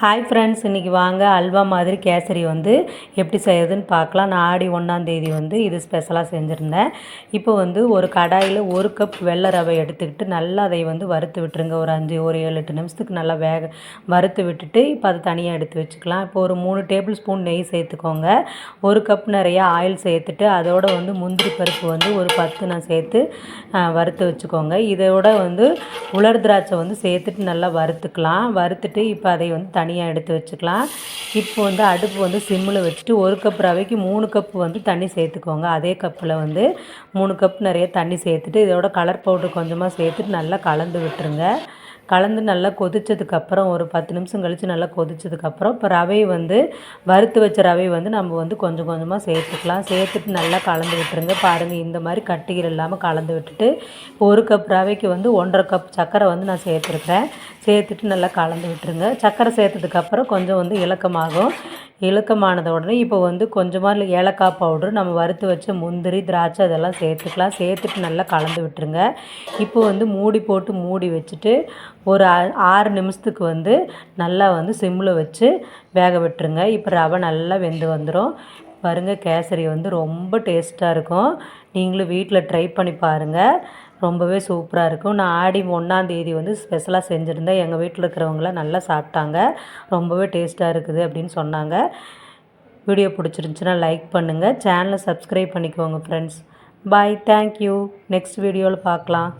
Hi friends இன்றைக்கி வாங்க அல்வா மாதிரி கேசரி வந்து எப்படி செய்யறதுன்னு பார்க்கலாம். நான் ஆடி ஒன்றாந்தேதி வந்து இது ஸ்பெஷலாக செஞ்சுருந்தேன். இப்போ வந்து ஒரு கடாயில் ஒரு கப் வெள்ளை ரவை எடுத்துக்கிட்டு நல்லா அதை வந்து வறுத்து விட்டுருங்க. ஒரு அஞ்சு ஒரு ஏழு எட்டு நிமிஷத்துக்கு நல்லா வேக வறுத்து விட்டுட்டு இப்போ அதை தனியாக எடுத்து வச்சுக்கலாம். இப்போ ஒரு மூணு டேபிள் ஸ்பூன் நெய் சேர்த்துக்கோங்க. ஒரு கப் நிறையா ஆயில் சேர்த்துட்டு அதோட வந்து முந்திரி பருப்பு வந்து ஒரு பத்து நான் சேர்த்து வறுத்து வச்சுக்கோங்க. இதோட வந்து உலர் திராட்சை வந்து சேர்த்துட்டு நல்லா வறுத்துக்கலாம். வறுத்துட்டு இப்போ அதை வந்து தனியாக எடுத்து வச்சுக்கலாம். இப்போ வந்து அடுப்பு வந்து சிம்மில் வச்சுட்டு ஒரு கப் ரவைக்கு மூணு கப் வந்து தண்ணி சேர்த்துக்கோங்க. அதே கப்பில் வந்து மூணு கப் நிறைய தண்ணி சேர்த்துட்டு இதோட கலர் பவுடர் கொஞ்சமாக சேர்த்துட்டு நல்லா கலந்து விட்டுருங்க. கலந்து நல்லா கொதித்ததுக்கப்புறம் ஒரு பத்து நிமிஷம் கழித்து நல்லா கொதித்ததுக்கப்புறம் இப்போ ரவையை வந்து வறுத்து வச்ச ரவையை வந்து நம்ம வந்து கொஞ்சம் கொஞ்சமாக சேர்த்துக்கலாம். சேர்த்துட்டு நல்லா கலந்து விட்டுருங்க. பாருங்கள் இந்த மாதிரி கட்டிகள் இல்லாமல் கலந்து விட்டுட்டு ஒரு கப் ரவைக்கு வந்து ஒன்றரை கப் சர்க்கரை வந்து நான் சேர்த்துருக்குறேன். சேர்த்துட்டு நல்லா கலந்து விட்டுருங்க. சர்க்கரை சேர்த்ததுக்கப்புறம் கொஞ்சம் வந்து இலக்கமாகும். இலக்கமானத உடனே இப்போ வந்து கொஞ்சமாக ஏலக்காய் பவுட்ரு நம்ம வறுத்து வச்ச முந்திரி திராட்சை அதெல்லாம் சேர்த்துக்கலாம். சேர்த்துட்டு நல்லா கலந்து விட்டுருங்க. இப்போ வந்து மூடி போட்டு மூடி வச்சுட்டு ஒரு ஆறு நிமிஷத்துக்கு வந்து நல்லா வந்து சிம்மில் வச்சு வேக விட்டுருங்க. இப்போ ரவை நல்லா வெந்து வந்துடும் பாருங்கள் கேசரி வந்து ரொம்ப டேஸ்ட்டாக இருக்கும். நீங்களும் வீட்டில் ட்ரை பண்ணி பாருங்கள் ரொம்பவே சூப்பராக இருக்கும். நான் ஆடி ஒன்றாந்தேதி வந்து ஸ்பெஷலாக செஞ்சுருந்தேன் எங்கள் வீட்டில் இருக்கிறவங்களாம் நல்லா சாப்பிட்டாங்க. ரொம்பவே டேஸ்ட்டாக இருக்குது அப்படின்னு சொன்னாங்க. வீடியோ பிடிச்சிருந்துச்சின்னா லைக் பண்ணுங்கள் சேனலை சப்ஸ்கிரைப் பண்ணிக்கோங்க ஃப்ரெண்ட்ஸ் பாய் தேங்க்யூ நெக்ஸ்ட் வீடியோவில் பார்க்கலாம்